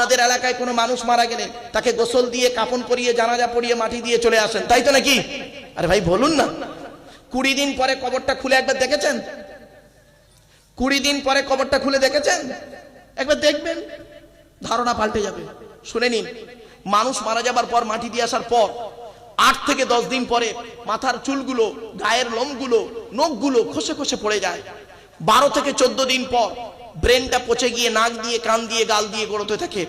আপনাদের এলাকায় কোনো মানুষ মারা গেলে তাকে গোসল দিয়ে কাপন পরিয়ে জানাজা পরিয়ে মাটি দিয়ে চলে আসেন। তাই তো নাকি? আরে ভাই, বলুন না। কুড়ি দিন পরে কবরটা খুলে একবার দেখেছেন? কুড়ি দিন পরে কবরটা খুলে দেখেছেন? একবার দেখবেন। ধারণা পাল্টে যাবে। শুনে নিন, মানুষ মারা যাবার পর, মাটি দিয়ে আসার পর, আট থেকে দশ দিন পরে মাথার চুলগুলো, গায়ের লোমগুলো, নখগুলো খসে খসে পড়ে যায়। বারো থেকে চোদ্দ দিন পর ব্রেনটা পচে গিয়ে, নাক দিয়ে, কান দিয়ে, গাল দিয়ে গড়তে থাকে।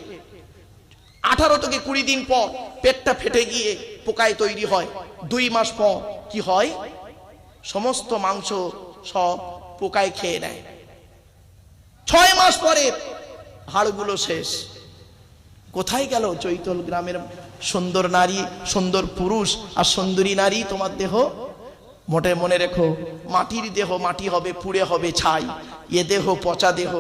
আঠারো থেকে কুড়ি দিন পর পেটটা ফেটে গিয়ে পোকায় তৈরি হয়। দুই মাস পর কি হয়? সমস্ত মাংস সব পোকায় খেয়ে নেয়। ছয় মাস পরে হাড়গুলো শেষ। কোথায় গেল চৈতল গ্রামের সুন্দর নারী, সুন্দর পুরুষ আর সুন্দরী নারী? তোমার দেহ মোটে মনে রেখো, মাটির দেহ মাটি হবে, পুড়ে হবে ছাই। এ দেহ পচা দেহ,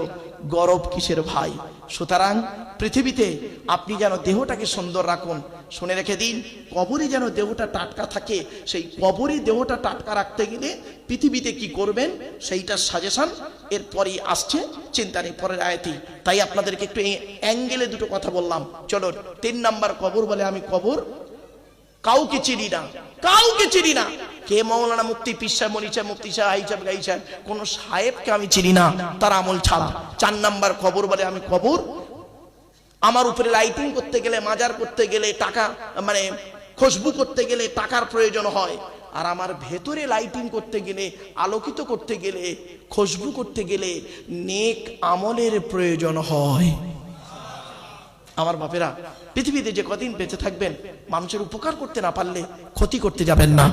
গরব কিসের ভাই? সুতরাং পৃথিবীতে আপনি যেন দেহটাকে সুন্দর রাখুন। শুনে রেখে দিন, কবরে যেন দেহটা টাটকা থাকে, সেই কবরে দেহটা টাটকা রাখতে গেলে পৃথিবীতে কি করবেন? সেইটার সাজেশন এরপরই আসছে চিন্তা নেই পরের আয়াতি তাই আপনাদেরকে একটু অ্যাঙ্গেলে দুটো কথা বললাম। চলো তিন নাম্বার কবর বলে আমি কবর কাউকে চিনি না। কাউকে চিনি না। কে মৌলানা মুক্তি পিসা মরিচা মুক্তি শাহ আইসাব কোন সাহেবকে আমি চিনি না। তার আমল ছাড়া। চার নাম্বার কবর বলে আমি কবর। আমার উপরে লাইটিং করতে গেলে, মাজার করতে গেলে টাকা মানে খুশবু করতে গেলে টাকার প্রয়োজন হয়। আর আমার ভেতরে লাইটিং করতে গেলে, আলোকিত করতে গেলে, খুশবু করতে গেলে, নেক আমলের প্রয়োজন হয়। আমার বাপেরা, পৃথিবীতে যে কদিন বেঁচে থাকবেন, মানুষের উপকার করতে না পারলে ক্ষতি করতে যাবেন না।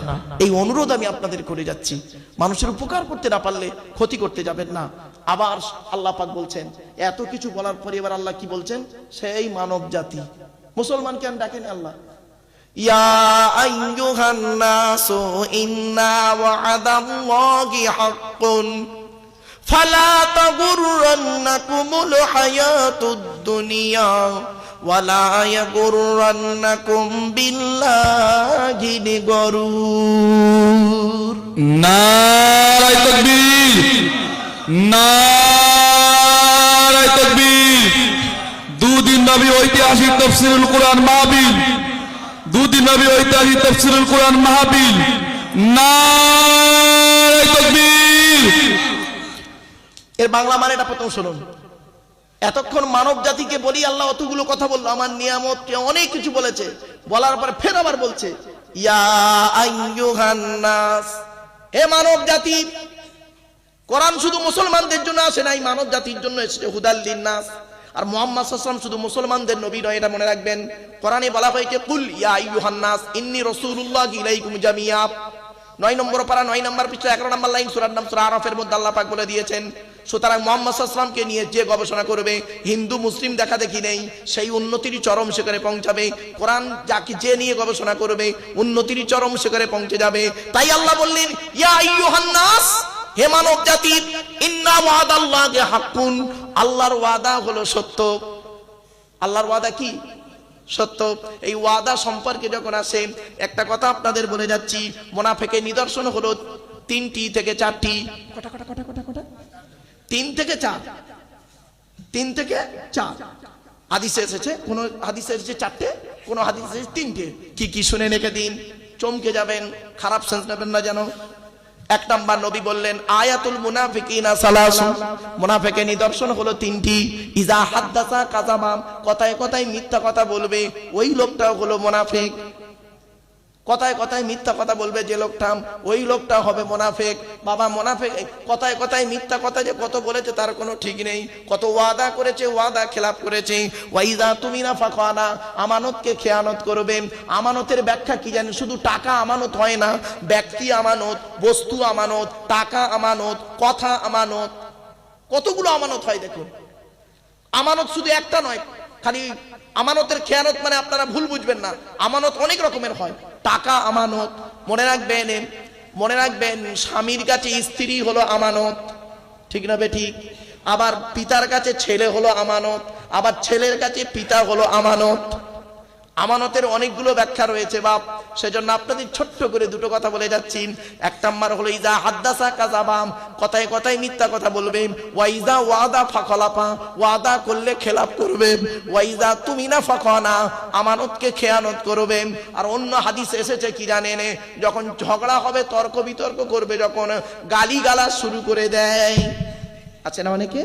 এই অনুরোধ আমি আপনাদের করে যাচ্ছি। মানুষের উপকার করতে না পারলে ক্ষতি করতে যাবেন না। আবার আল্লাহ পাক বলছেন, এত কিছু বলার পরে এবার আল্লাহ কি বলছেন? সেই মানব জাতি। মুসলমান কেন ডাকেন আল্লাহ। ইয়া আইয়ুহান ইন্না فلا تغرنكم الحياة الدنيا ولا يغرنكم بالله الغرور নারায় তকবীর নারায় তকবীর দুদিন নবী ঐতিহাসিক তফসিরুল কোরআন মাহবিল দুদিন নবী ঐতিহাসিক তফসিরুল কোরআন মাহবিল নারায় এর বাংলা মানেটা প্রথম শুনুন। এতক্ষণ মানব জাতিকে বলি আল্লাহ অতগুলো কথা বলল, আমার নিয়ামত অনেক কিছু বলেছে। বলার পর ফের আবার বলছে হে মানব জাতি কোরআন শুধু মুসলমানদের জন্য আসে নাই মানব জাতির জন্য এসেছে হুদাল্লিন নাস আর মোহাম্মদ সাল্লাম শুধু মুসলমানদের নবী নয়, এটা মনে রাখবেন। কোরআনে বলা হয়েছে, কুল ইয়া আইয়ুহান নাস ইন্নী রাসূলুল্লাহ ইলাইকুম জামিয়া। নয় নম্বর পারা, নয় নম্বর পৃষ্ঠা, এগারো নম্বর লাইন, সুরার নাম সুরা আরফের মধ্যে আল্লাহ পাক বলে দিয়েছেন সুতরাং মোহাম্মদ সাল্লামকে নিয়ে যে গবেষণা করবে, হিন্দু, মুসলিম দেখা দেখি নেই, সেই উন্নতির চরম শিখরে পৌঁছাবে। কোরআন যাকে যে নিয়ে গবেষণা করবে উন্নতির চরম শিখরে পৌঁছে যাবে। তাই আল্লাহ বললেন, ইয়া হে মানব জাতি, ইন্না ওয়াদাল্লাহি হাক্কুন। আল্লাহর ওয়াদা হলো সত্য। আল্লাহর ওয়াদা কি? সত্য। এই ওয়াদা সম্পর্কে যখন আসে, একটা কথা আপনাদের বলে যাচ্ছি, মোনাফেকের নিদর্শন হলো তিনটি থেকে চারটি। কটা কটা কটা কটা? তিন থেকে চার। তিন থেকে চার। হাদিসে এসেছে, কোন হাদিসে এসেছে চারটে, কোন হাদিসে এসেছে তিনটে। কি কি শুনে রেখে দিন? চমকে যাবেন, খারাপ সেন্স নেবেন না যেন। এক নাম্বার নবী বললেন, আয়াতুল মুনাফিকিনা সালাসু মুনাফিকের নিদর্শন হলো তিনটি। ইজা হাদ্দাসা কাজামাম কথায় কথায় মিথ্যা কথা বলবে। ওই লোকটাও হলো মুনাফিক। কথায় কথায় মিথ্যা কথা বলবে যে লোকটা, ওই লোকটা হবে মোনাফেক। বাবা মোনাফেক, কথায় কথায় মিথ্যা কথা যে কত বলেছে তার কোনো ঠিক নেই। কত ওয়াদা করেছে, ওয়াদা খেলাপ করেছে। ওয়াইদা তুমি না ফাঁকানা আমানতকে খেয়ানত করবে। আমানতের ব্যাখ্যা কি জানি শুধু টাকা আমানত হয় না, ব্যক্তি আমানত, বস্তু আমানত, টাকা আমানত, কথা আমানত, কতগুলো আমানত হয় দেখুন। আমানত শুধু একটা নয় খালি আমানতের খেয়ানত মানে আপনারা ভুল বুঝবেন না। আমানত অনেক রকমের হয়। টাকা আমানত, মনে রাখবেন মনে রাখবেন, স্বামীর কাছে স্ত্রী হলো আমানত। ঠিক না বেটি আবার পিতার কাছে ছেলে হলো আমানত। আবার ছেলের কাছে পিতা হলো আমানত। আমানতের অনেকগুলো ব্যাখ্যা রয়েছে, বাপ। সেজন্য আপনাদের ছোট্ট করে দুটো কথা বলে যাচ্ছি। এক নাম্বার হলো, ইজা হাদ্দাসা কাজাবাম কথায় কথায় মিথ্যা কথা বলবে ওয়াইজা ওয়াদা ফাখলাপা ওয়াদা করলে খেলাপ করবে ওয়াইজা তুমি না ফাখনা। আমানতকে খেয়ানত করবে আর অন্য হাদিস এসেছে কি জানেন? যখন ঝগড়া হবে, তর্ক বিতর্ক করবে, যখন গালি গালা শুরু করে দেয়। আছে না অনেকে?